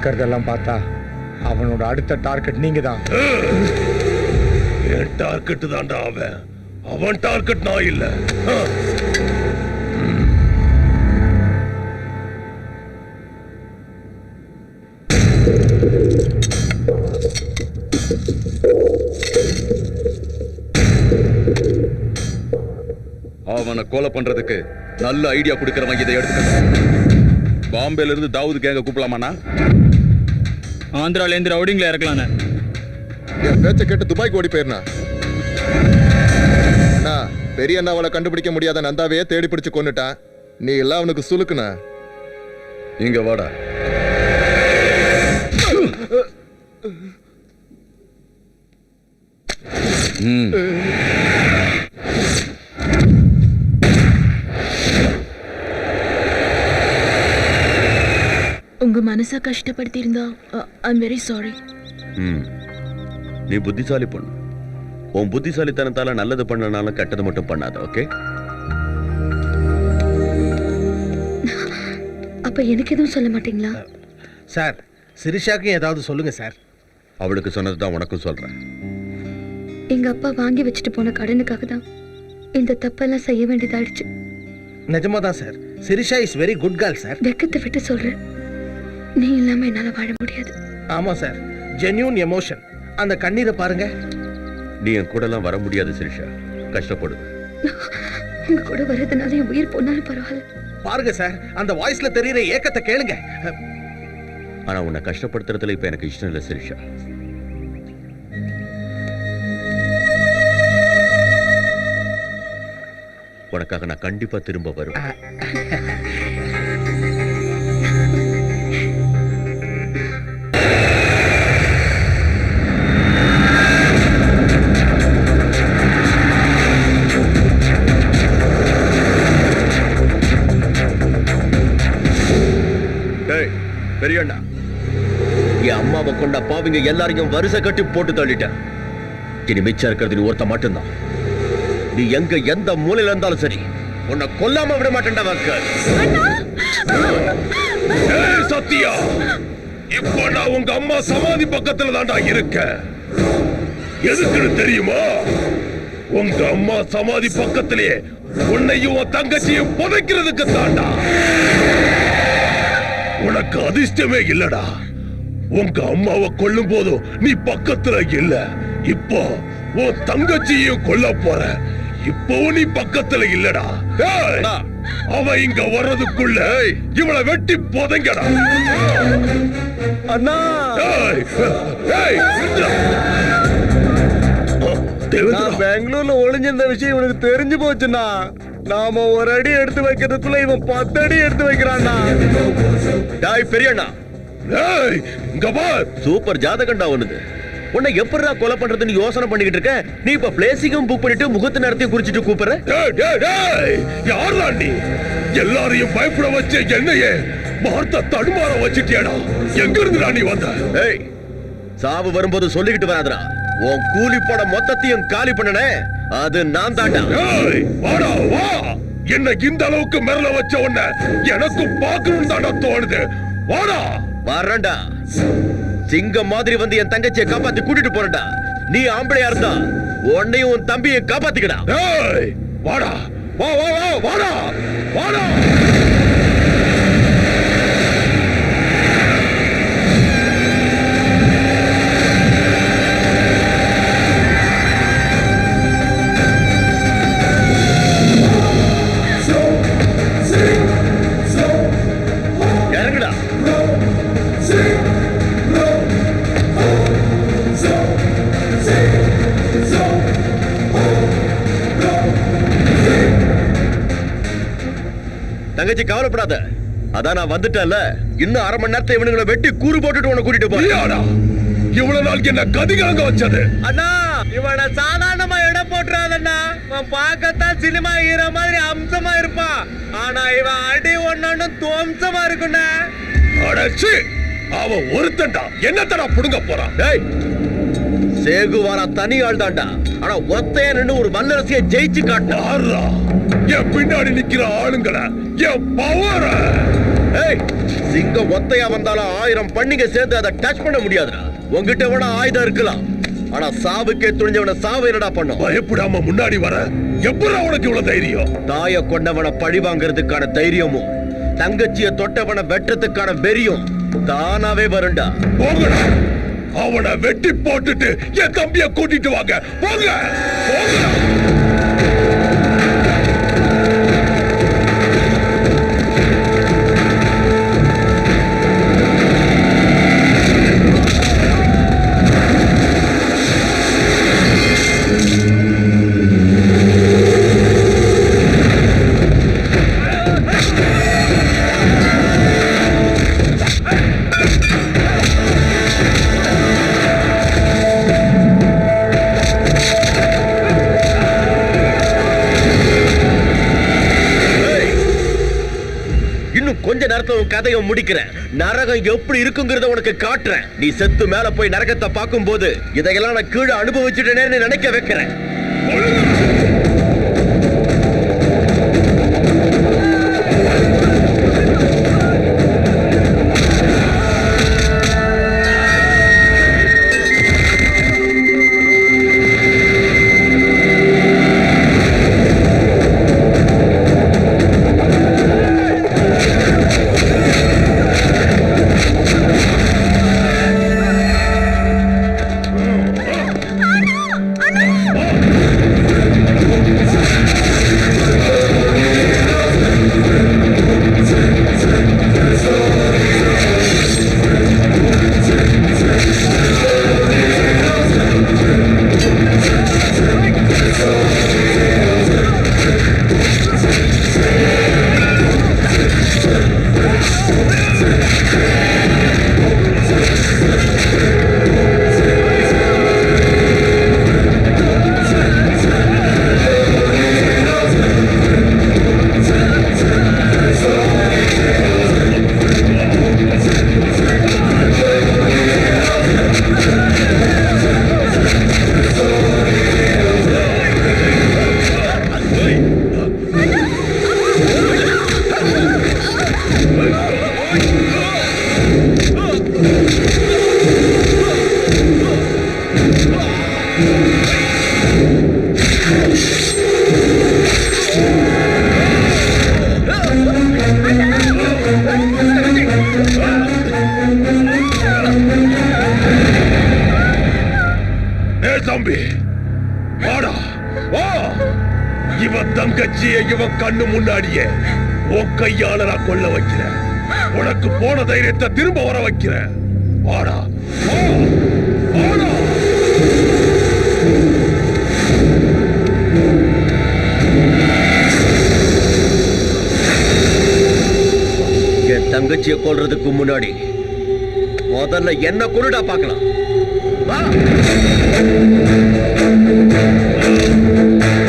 நடக்கிறதெல்லாம் பார்த்தா அவனோட அடுத்த டார்கெட் நீங்க தான் என் டார்கெட் தான்டா அவன். அவன் டார்கெட் நான் இல்ல. அவனை கொலை பண்றதுக்கு நல்ல ஐடியா கொடுக்கறவன் இதை எடுத்துக்க. பாம்பேல இருந்து தாவூது கேங்க கூப்பிடலாமாண்ணா? ஆந்திரால இருந்து ரவுடிங்ல இறக்கலாண்ணே என் பேச்ச கேட்டு துபாய்க்கு ஓடி போயிருந்தா அண்ணா பெரிய அண்ணா அவளை கண்டுபிடிக்க முடியாத நந்தாவையே தேடி பிடிச்சு கொன்னுட்டான். நீ எல்லாம் அவனுக்கு சுலுக்குன இங்க வாடா. ம். உங்க மனசை கஷ்டப்படுத்தியிருந்தா ஐம் வெரி சாரி. நீ புத்திசாலி பொண்ணு. உன் புத்திசாலித்தனத்தால நல்லது பண்ணனாலும் கெட்டது மட்டும் பண்ணாத ஓகே? அப்ப எனக்கு எதுவும் சொல்ல மாட்டீங்களா? சார் சிரிஷாக்கும் ஏதாவது சொல்லுங்க சார். அவளுக்கு சொன்னது தான் உனக்கும் சொல்றேன். எங்க அப்பா வாங்கி வச்சுட்டு போன கடனுக்காக தான் இந்த தப்பெல்லாம் செய்ய வேண்டியதாயிடுச்சு. நிஜமா தான் sir. Sirisha is very good girl sir. வெக்கத்தை விட்டு சொல்றேன். நீ இல்லாம என்னால வாழ முடியாது. ஆமா சார் ஜென்யூன் எமோஷன் அந்த கண்ணீரை பாருங்க. நீ என் கூடலாம் வர முடியாது சிரிஷா. கஷ்டப்படுவ உங்க கூட வர்றதுனால என் உயிர் போனாலும் பரவாயில்ல. பாருங்க சார் அந்த வாய்ஸ்ல தெரியுற ஏக்கத்தை கேளுங்க. ஆனா உன்னை கஷ்டப்படுத்துறதுல இப்ப எனக்கு இஷ்டம் இல்லை சிரிஷா. உனக்காக நான் கண்டிப்பா திரும்ப வருவேன். பாவிங்க எல்லாரையும் வரிசை கட்டி போட்டு தள்ளிட்டேன் இனி மிச்சம் இருக்கிறது நீ ஒருத்த மட்டும்தான். நீ எங்க எந்த மூலையில இருந்தாலும் சரி உன்னை கொல்லாம விட மாட்டேன்டா சத்யா! இப்போ நான் உங்க அம்மா சமாதி பக்கத்துல தான்டா இருக்கேன் எதுக்குன்னு தெரியுமா? உங்க அம்மா சமாதி பக்கத்திலேயே உன்னையும் உன் தங்கச்சியும் புதைக்கிறதுக்கு தாண்டா உனக்கு அதிர்ஷ்டமே இல்லடா. உங்க அம்மாவை கொல்லும் போதும் நீ பக்கத்துல இல்ல. இப்போ உன் தங்கச்சியும் கொல்ல போற. இப்பவும் நீ பக்கத்துல இல்லடா. அவ இங்க வர்றதுக்குள்ள இவளை வெட்டி புதைங்கடா. அண்ணா. பெங்களூர்ல ஒளிஞ்சிருந்த விஷயம் இவனுக்கு தெரிஞ்சு போச்சுண்ணா. நாம ஒரு அடி எடுத்து வைக்கிறதுக்குள்ள இவன் பத்து அடி எடுத்து வைக்கிறான்ண்ணா. டேய் பெரியண்ணா. ஏய், இங்க பார் சூப்பர் ஜாதகண்டா ஒண்ணுது உன்னை எப்படிடா கொலை பண்றதுன்னு யோசனை பண்ணிக்கிட்டு இருக்க? நீ இப்ப பிளேசிங்கும் புக் பண்ணிட்டு முகத்து நேரத்தையும் குறிச்சிட்டு கூப்பிடுற? யாரா நீ? எல்லாரையும் பயப்பட வச்ச என்னையே வார்த்தை தடுமாற வச்சிட்டியாடா. எங்க இருந்துடா நீ வந்த? ஏய் சாவு வரும்போது சொல்லிக்கிட்டு வராதடா. உன் கூலி போட மொத்தத்தையும் காலி பண்ணனே. அது நான் தாண்டா. ஏய் வாடா வா. என்ன இந்த அளவுக்கு மிரள வச்ச உன்னை எனக்கு பார்க்கணும் தாண்டா தோணுது. வாடா. வரண்டா. சிங்கம் மாதிரி வந்து என் தங்கச்சியை காப்பாத்தி கூட்டிட்டு போறடா நீ ஆம்பளையா இருந்தா உன்னையும் உன் தம்பியை காப்பாத்திக்கடா. வாடா. வா வா வா வாடா. வாடா. தங்கச்சி கவலைப்படாத. அதான் நான் வந்துட்டேன்ல. இன்னும் அரை மணி நேரத்தை இவனுங்களை வெட்டி கூறு போட்டுட்டு உன்னை கூட்டிட்டு போறேன். இவ்வளவு நாள் என்ன கதிகாங்க வச்சது? அண்ணா இவனை சாதாரணமா இடம் போட்டுறாதண்ணா. இவன் பார்க்கத்தான் சினிமா ஹீரோ மாதிரி அம்சமா இருப்பான். ஆனா இவன் அடி ஒண்ணு துவம்சமா இருக்குண்ணா. அடச்சி அவன் ஒருத்தன்டா. என்னத்தடா புடுங்க போறான்? டேய் சேகுவாரா தனி ஆள் தான்டா ஆனா ஒத்தைய நின்னு ஒரு வல்லரசியை ஜெயிச்சு காட்டாரா என் பின்னாடி நிக்கிற ஆளுங்களை என் பவர ஏய் சிங்கம் ஒத்தையா வந்தாலும் ஆயிரம் பண்ணிங்க சேர்ந்து அதை டச் பண்ண முடியாதுடா. உங்ககிட்ட வேணா ஆயுதம் இருக்கலாம். ஆனா சாவுக்கே துணிஞ்சவன சாவு என்னடா பண்ணும்? பயப்படாம முன்னாடி வர. எப்படா உனக்கு இவ்வளவு தைரியம்? தாய கொண்டவன பழி வாங்குறதுக்கான தைரியமும் தங்கச்சிய தொட்டவன வெட்டுறதுக்கான வெறியும் தானாவே வரும்டா. போங்கடா. அவனை வெட்டி போட்டுட்டு என் தம்பிய கூட்டிட்டு வாங்க. போங்க. போங்க. கதையை முடிக்கிறேன். நரகம் எப்படி இருக்குங்கிறத உனக்கு காட்டுறேன். நீ செத்து மேல போய் நரகத்தை பார்க்கும் போது இதையெல்லாம் நான் கீழே அனுபவிச்சுட்டேனேன்னு நினைக்க வைக்கிறேன். பாம்பே. வாடா வா. இவன் தங்கச்சிய இவன் கண்ணு முன்னாடியே உன் கையால நான் கொல்ல வைக்கிறேன் உனக்கு போன தைரியத்தை திரும்ப வர வைக்கிறேன் வாடா வாடா. என் தங்கச்சியை கொல்றதுக்கு முன்னாடி முதல்ல என்ன கொண்டுடா பார்க்கலாம். வா Hey!